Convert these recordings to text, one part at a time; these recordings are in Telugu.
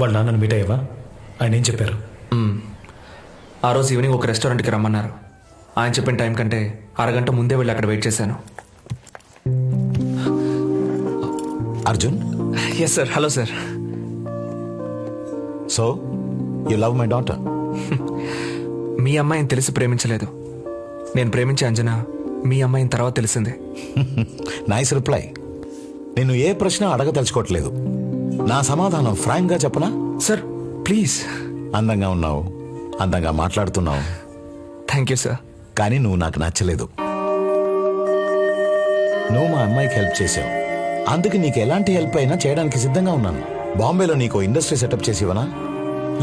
వాళ్ళ నాన్నని మీట్ అయ్యావా? ఆయన ఏం చెప్పారు. ఆ రోజు ఈవినింగ్ ఒక రెస్టారెంట్కి రమ్మన్నారు. ఆయన చెప్పిన టైం కంటే అరగంట ముందే వెళ్ళి అక్కడ వెయిట్ చేశాను. Arjun? Yes sir hello sir so you love my daughter మీ అమ్మాయిని తెలిసి ప్రేమించలేదు. నేను ప్రేమించే అంజన మీ అమ్మాయిని తర్వాత తెలిసిందే. నైస్ రిప్లై నేను ఏ ప్రశ్న అడగదలుచుకోవట్లేదు. నా సమాధానం ఫ్రాంక్గా చెప్పనా? Sir please. అందంగా ఉన్నావు. అందంగా మాట్లాడుతున్నావు. Thank you sir. కానీ నువ్వు నాకు నచ్చలేదు. నువ్వు మా అమ్మాయికి హెల్ప్ చేసావు. అందుకు నీకు ఎలాంటి హెల్ప్ అయినా చేయడానికి సిద్ధంగా ఉన్నాను. బాంబేలో నీకు ఇండస్ట్రీ సెటప్ చేసి ఇవ్వనా?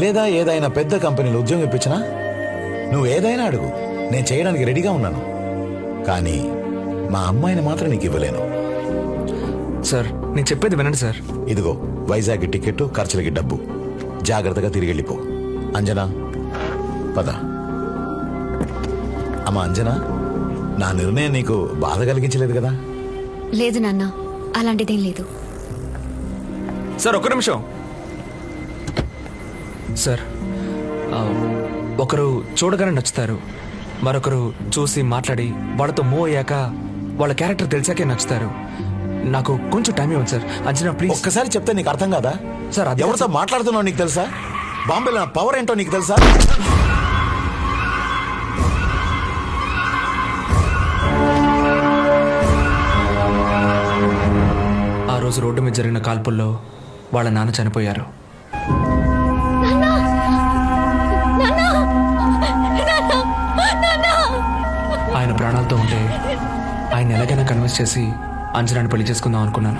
లేదా ఏదైనా పెద్ద కంపెనీలో ఉద్యోగం ఇప్పించనా? నువ్వు ఏదైనా అడుగు. నేను చేయడానికి రెడీగా ఉన్నాను. కానీ మా అమ్మాయిని మాత్రం నీకు ఇవ్వలేను. సార్ నేను చెప్పేది వినండి సార్. ఇదిగో వైజాగ్ టికెట్ ఖర్చులకి డబ్బు. జాగ్రత్తగా తిరిగి వెళ్ళిపో. అంజనా పద. అమ్మా అంజనా నా నిర్ణయం నీకు బాధ కలిగించలేదు కదా? లేదు నాన్న అలాంటిదేం లేదు. సార్ ఒక్క నిమిషం. సార్ ఆ, ఒకరు చూడగానే నచ్చుతారు. మరొకరు చూసి మాట్లాడి వాళ్ళతో మూవ్ అయ్యాక వాళ్ళ క్యారెక్టర్ తెలిసాకే నచ్చుతారు. నాకు కొంచెం టైం ఇవ్వండి సార్ అంచనా ప్లీజ్ ఒక్కసారి చెప్తే నీకు అర్థం కాదా? సార్, అది- ఎవరితో మాట్లాడుతున్నావు నీకు తెలుసా? బాంబేలో నా పవర్ ఏంటో నీకు తెలుసా? ఆ రోజు రోడ్డు మీద జరిగిన కాల్పుల్లో వాళ్ళ నాన్న చనిపోయారు. ఆయన ప్రాణాలతో ఉంటే ఆయన ఎలాగైనా కన్విన్స్ చేసి అంజనాని పెళ్ళి చేసుకుందాం అనుకున్నాను.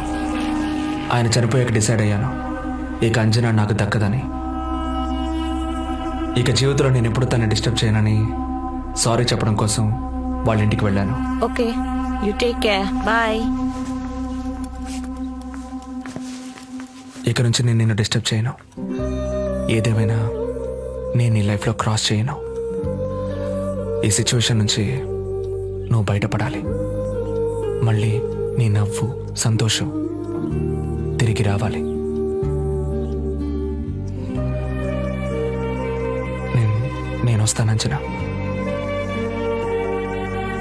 ఆయన చనిపోయాక డిసైడ్ అయ్యాను. ఇక అంజనా నాకు దక్కదని. ఇక జీవితంలో నేను ఎప్పుడు తనని డిస్టర్బ్ చేయనని సారీ చెప్పడం కోసం వాళ్ళ ఇంటికి వెళ్ళాను. Okay. You take care. Bye. ఇక నుంచి నేను నిన్ను డిస్టర్బ్ చేయను. ఏదేమైనా నేను నీ లైఫ్లో క్రాస్ చేయను. ఈ సిచ్యువేషన్ నుంచి నువ్వు బయటపడాలి. మళ్ళీ నీ నవ్వు సంతోషం తిరిగి రావాలి. నేను వస్తాను వస్తానంచనా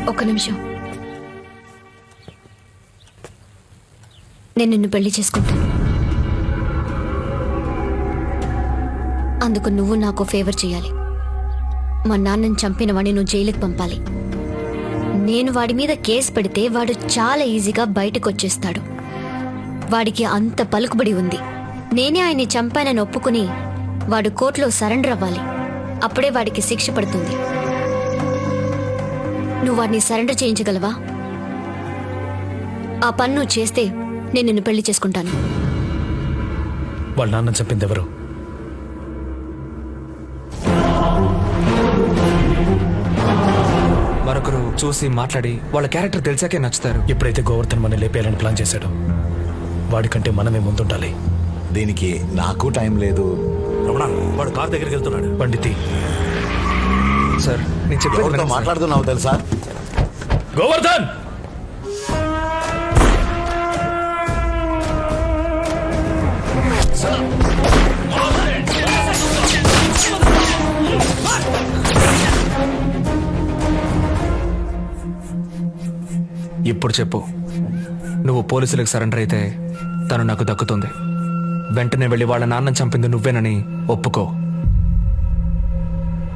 ఒక్క నిమిషం. నేను నిన్ను పెళ్ళి చేసుకుంటాను. అందుకు నువ్వు నాకు ఫేవర్ చేయాలి. మా నాన్నని చంపిన నువ్వు జైలుకి పంపాలి. నేను వాడి మీద కేసు పెడితే వాడు చాలా ఈజీగా బయటకు వచ్చేస్తాడు వాడికి అంత పలుకుబడి ఉంది. నేనే ఆయన్ని చంపానని ఒప్పుకుని వాడు కోర్టులో సరెండర్ అవ్వాలి. అప్పుడే వాడికి శిక్ష పడుతుంది. నువ్వు వాడిని సరెండర్ చేయించగలవా? ఆ పన్ను చేస్తే నేను నిన్ను పెళ్ళి చేసుకుంటాను. వాళ్ళ నాన్న చెప్పింది ఎవరు? మరొకరు చూసి మాట్లాడి వాళ్ళ క్యారెక్టర్ తెలిసాకే నచ్చుతారు. ఎప్పుడైతే గోవర్ధన్ మన లేపేయాలని ప్లాన్ చేశాడో వాడికంటే మనమే ముందుండాలి. దీనికి నాకు టైం లేదు. రమణ వాడు కార్ దగ్గరికి వెళ్తున్నాడు. పండితి. సార్ నేను చెప్పేది ఎవరితో వినండి సార్. మాట్లాడుతున్నావు తెలుసా? గోవర్ధన్! ఇప్పుడు చెప్పు. నువ్వు పోలీసులకు సరెండర్ అయితే తను నాకు దక్కుతుంది. వెంటనే వెళ్ళి వాళ్ళ నాన్న చంపింది నువ్వేనని ఒప్పుకో.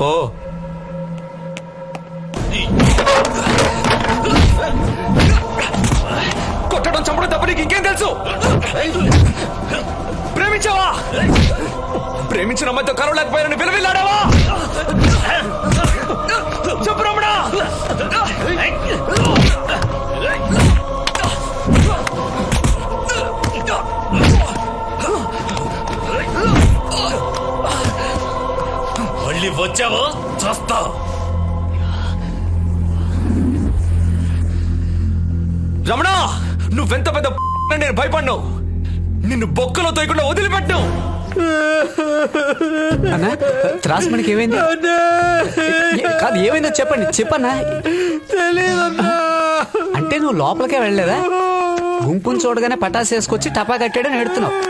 పో. కొట్టడం చంపడం తప్ప నీకు ఇంకేం తెలుసు? ప్రేమించావా? ప్రేమించిన అమ్మాయితో కలవలేకపోయానని విలువిల్లాడావా? చెప్పు రమణ! మళ్ళీ వచ్చావో? చస్తా. రమణ నువ్వెంత పెద్ద నేను భయపడ్ను నిన్ను బొక్కలో తోయకుండా వదిలిపెట్టు. అన్నా త్రాస్ మనకి ఏమైంది? ఏ- కాదు ఏమైందో చెప్పండి చెప్పన్నా. అంటే నువ్వు లోపలికే వెళ్ళలేదా? గుంపుని చూడగానే పటాసు వేసుకొచ్చి టపా కట్టాడని ఎడుతున్నావు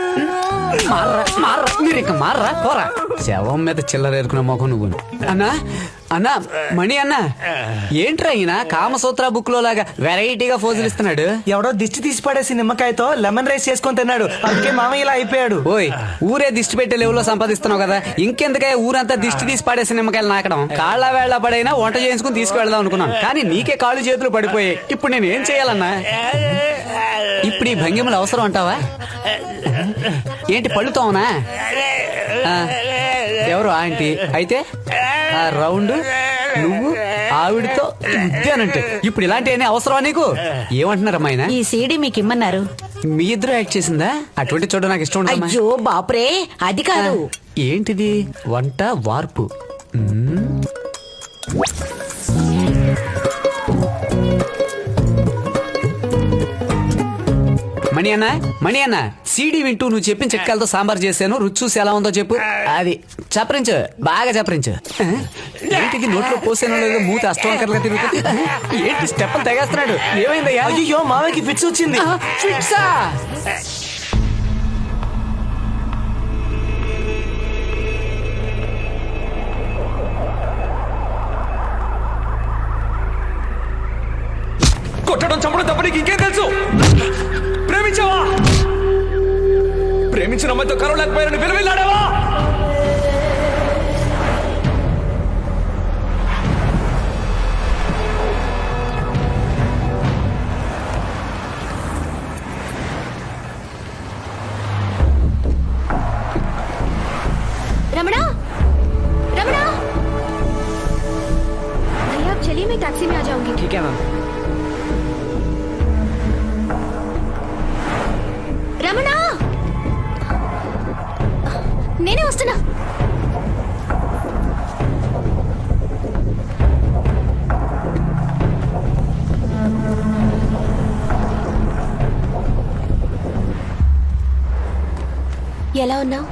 మార్రా మార్రా మీరు ఇంకా మార్రా పోరా. శవం మీద చిల్లర ఏరుకున్న మొఖం నువ్వు. అన్నా అన్నా మణి అన్న ఏంట్రా ఈయన? కామసూత్ర బుక్లో లాగా వెరైటీగా ఫోజులు ఇస్తున్నాడు. ఎవడో దిష్టి తీసి పడేసి నిమ్మకాయతో లెమన్ రైస్ చేసుకొని తిన్నాడు. అందుకే మామయ్య ఇలా అయిపోయాడు. ఓయ్ ఊరే దిష్టి పెట్టే లెవెల్లో సంపాదిస్తున్నావు కదా. ఇంకెందుకే ఊరంతా దిష్టి తీసి పడేసి నిమ్మకాయలు నాకడం? కాళ్ళ వేళ పడైనా వంట చేయించుకుని తీసుకువెళ్దాం అనుకున్నాను. కానీ నీకే కాళ్ళు చేతులు పడిపోయాయి. ఇప్పుడు నేను ఏం చేయాలన్నా? ఇప్పుడు ఈ భంగిమలు అవసరం అంటావా? ఏంటి పళ్ళుతావునా ఎవరు ఆంటీ? అయితే ఆ రౌండ్ నువ్వు ఆవిడతో ఉద్యానంటే ఇప్పుడు ఇలాంటివన్నీ అవసరమా నీకు? ఏమంటున్నారమ్మా ఆయన? ఈ సీడీ మీకు ఇమ్మన్నారు. మీ ఇద్దరు యాక్ట్ చేసిందా? అటువంటి చూడ నాకు ఇష్టం. అయ్యో బాపురే అది కాదు. ఏంటిది? వంట వార్పు. మ్మ్. మణి అన్న మణి అన్న సీడీ వింటూ నువ్వు చెప్పిన చిట్కాలతో సాంబార్ చేశాను. రుచి చూసి ఎలా ఉందో చెప్పు. అది చప్పరించు బాగా చప్పరించు ఏంటిది నోట్లో పోసానో లేదో మూత అష్టవంకరగా తిరుగుతుంది? ఏంటి స్టెప్పులు తెగేస్తున్నాడు ఏమైందయ్యా? అయ్యో మామయ్యకి ఫిట్స్ వచ్చింది. ఫిట్సా కొట్టడం చంపడం తప్ప నీకు ఇంకేం తెలుసు? ప్రేమించిన అమ్మాయితో కలవలేకపోయారని విలువెళ్ళాడావా ఎలా ఉన్నావు?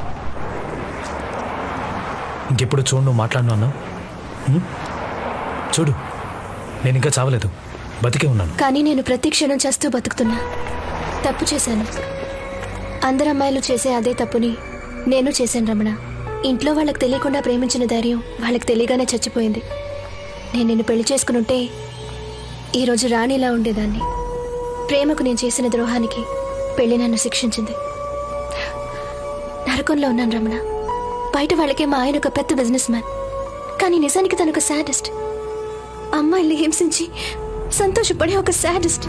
ఇంకెప్పుడు చూడు నువ్వు మాట్లాడను అన్నావు? చూడు నేను ఇంకా చావలేదు. బతికే ఉన్నాను. కానీ నేను ప్రతి క్షణం చేస్తూ బతుకుతున్నా. తప్పు చేశాను. అందరు అమ్మాయిలు చేసే అదే తప్పుని నేను చేశాను రమణ. ఇంట్లో వాళ్ళకి తెలియకుండా ప్రేమించిన ధైర్యం వాళ్ళకి తెలియగానే చచ్చిపోయింది. నేను నిన్ను పెళ్ళి చేసుకునుంటే ఈరోజు రాణిలా ఉండేదాన్ని. ప్రేమకు నేను చేసిన ద్రోహానికి పెళ్ళి నన్ను శిక్షించింది. నరకంలో ఉన్నాను రమణ. బయట వాళ్ళకే మా ఆయన ఒక పెద్ద బిజినెస్ మ్యాన్ కానీ నిజానికి తను ఒక సాడెస్ట్ అమ్మాయిల్ని హింసించి సంతోషపడే ఒక సాడెస్ట్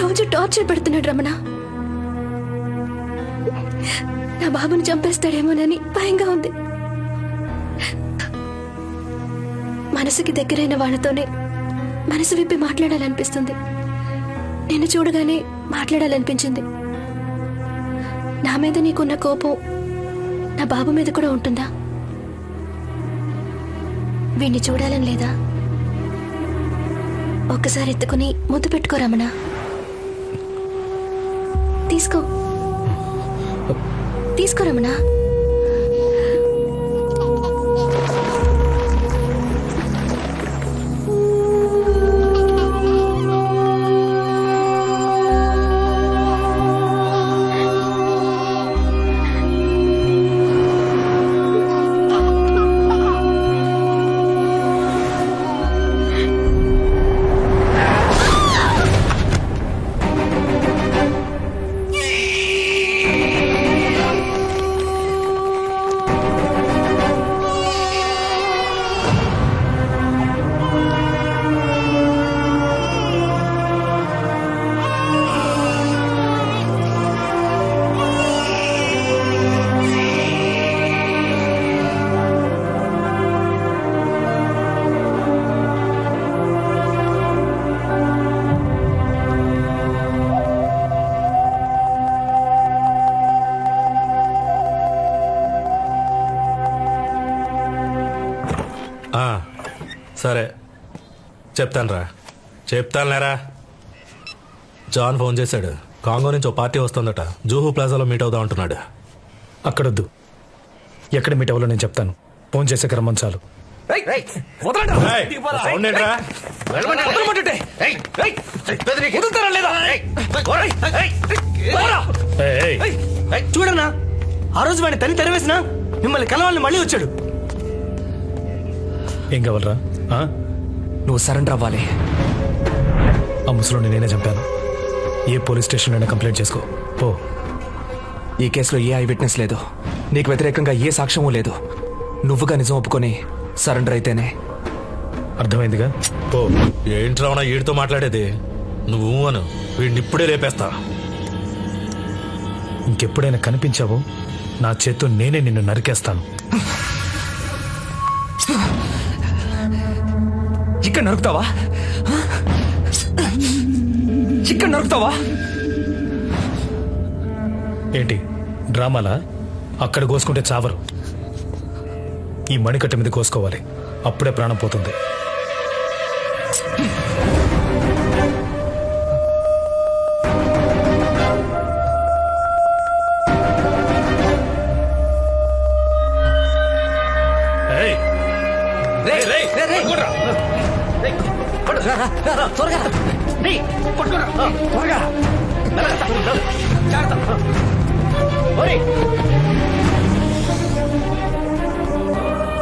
రోజు టార్చర్ పెడుతున్నాడు రమణ. నా బాబుని చంపేస్తాడేమోనని భయంగా ఉంది. మనసుకి దగ్గరైన వాళ్ళతోనే మనసు విప్పి మాట్లాడాలనిపిస్తుంది. నిన్ను చూడగానే మాట్లాడాలనిపించింది. నా మీద నీకున్న కోపం నా బాబు మీద కూడా ఉంటుందా? వీణ్ణి చూడాలని లేదా? ఒక్కసారి ఎత్తుకుని ముద్దు పెట్టుకో తీసుకో. తీసుకో చెప్తానురా చెప్తానులేరా జాన్ ఫోన్ చేశాడు కాంగో నుంచి ఓ పార్టీ వస్తుందట జూహు ప్లాజాలో మీట్ అవుదాం అంటున్నాడు అక్కడొద్దు ఎక్కడ మీట్ అవ్వాలో నేను చెప్తాను ఫోన్ చేసే క్రమం చాలు ఏయ్, సౌండ్ ఏంట్రా ఏయ్, ఏయ్, చూడన్నా ఆ రోజు వాడిని తని తెరవేసిన మిమ్మల్ని కలవాలని మళ్ళీ వచ్చాడు ఏం కావాలరా ఆ? నువ్వు సరెండర్ అవ్వాలి. ఆ ముసలోని నేనే చంపాను. ఏ పోలీస్ స్టేషన్లోనే కంప్లైంట్ చేసుకో. పో. ఈ కేసులో ఏ ఐ విట్నెస్ లేదు. నీకు వ్యతిరేకంగా ఏ సాక్ష్యమూ లేదు. నువ్వుగా నిజం ఒప్పుకొని సరెండర్ అయితేనే. అర్థమైందిగా? పో. ఏంట్రా ఉన్నా వీడితో మాట్లాడేది? నువ్వు అను. వీడిని ఇప్పుడే లేపేస్తా. ఇంకెప్పుడైనా కనిపించావో నా చేత్తో నేనే నిన్ను నరికేస్తాను. ఇక్కడ నరుకుతావా? ఇక్కడ నరుకుతావా? ఏంటి? డ్రామాలా? అక్కడ కోసుకుంటే చావరు. ఈ మణికట్ట మీద కోసుకోవాలి. అప్పుడే ప్రాణం పోతుంది.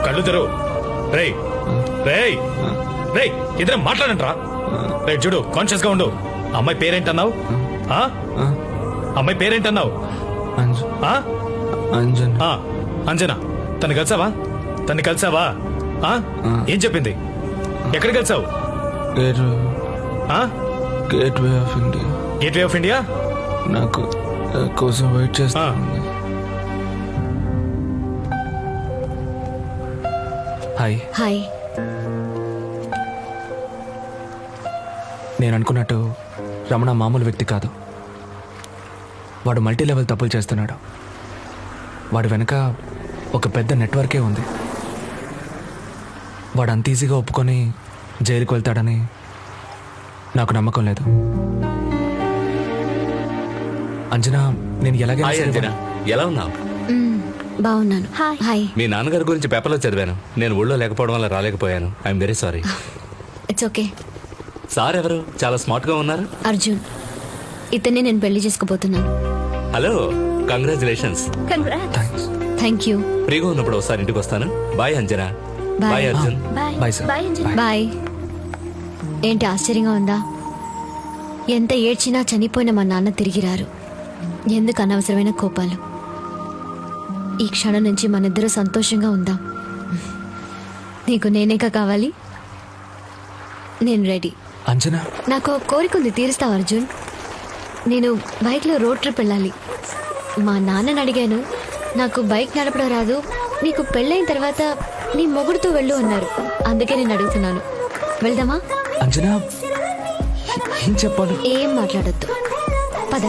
కళ్ళు తెరు రేయ్ రేయ్ రేయ్ ఇద్దరం మాట్లాడంట్రా. రేయ్ చూడు కాన్షియస్గా ఉండు. అమ్మాయి పేరేంటన్నావు? ఆ? అమ్మాయి పేరేంటన్నావు? అంజన్. ఆ, అంజనా. తను కలిసావా? తను కలిసావా? ఆ? ఏం చెప్పింది? ఎక్కడ కలిసావు? గేట్ ఆ? Gate way of India gateway of India నాకు కోసం వెయిట్ చేస్తుంది హాయ్ హాయ్ నేను అనుకున్నట్టు రమణ మామూలు వ్యక్తి కాదు. వాడు మల్టీ లెవెల్ తప్పులు చేస్తున్నాడు. వాడి వెనక ఒక పెద్ద నెట్వర్కే ఉంది. వాడు అంత ఈజీగా ఒప్పుకొని జైలుకి వెళ్తాడని నాకు నమ్మకం లేదు. అంజనా నేను ఎలాగే హాయ్ అంజనా. ఎలా ఉన్నావు? మ్మ్, బాగున్నాను. హాయ్. మీ నాన్నగారి గురించి పేపర్లో చదివాను. నేను ఊళ్ళో లేకపోవడం వల్ల రాలేకపోయాను. I'm very sorry it's okay sir ఎవరు? చాలా స్మార్ట్గా ఉన్నారు. అర్జున్ ఇతన్ని నేను పెళ్ళి చేసుకోబోతున్నాను hello congratulations thanks thank you ఫ్రీగా ఉన్నప్పుడు ఒకసారి ఇంటికి వస్తాను. Bye Anjana. Bye. Bye Arjun. Bye sir bye ఏంటి ఆశ్చర్యంగా ఉందా? ఎంత ఏడ్చినా చనిపోయిన మా నాన్న తిరిగి రారు ఎందుకు అనవసరమైన కోపాలు? ఈ క్షణం నుంచి మనిద్దరూ సంతోషంగా ఉందాం. నీకు నేనేక కావాలి? నేను రెడీ. అంజనా? నాకు ఒక కోరిక ఉంది తీరుస్తావు అర్జున్. నేను బైక్లో రోడ్ ట్రిప్ వెళ్ళాలి. మా నాన్నని అడిగాను నాకు బైక్ నడపడం రాదు నీకు పెళ్ళైన తర్వాత నీ మొగుడుతో వెళ్ళు అన్నారు. అందుకే నేను అడుగుతున్నాను. వెళ్దామా? అంజనా ఏం చెప్పాలి? ఏం మాట్లాడొద్దు. పద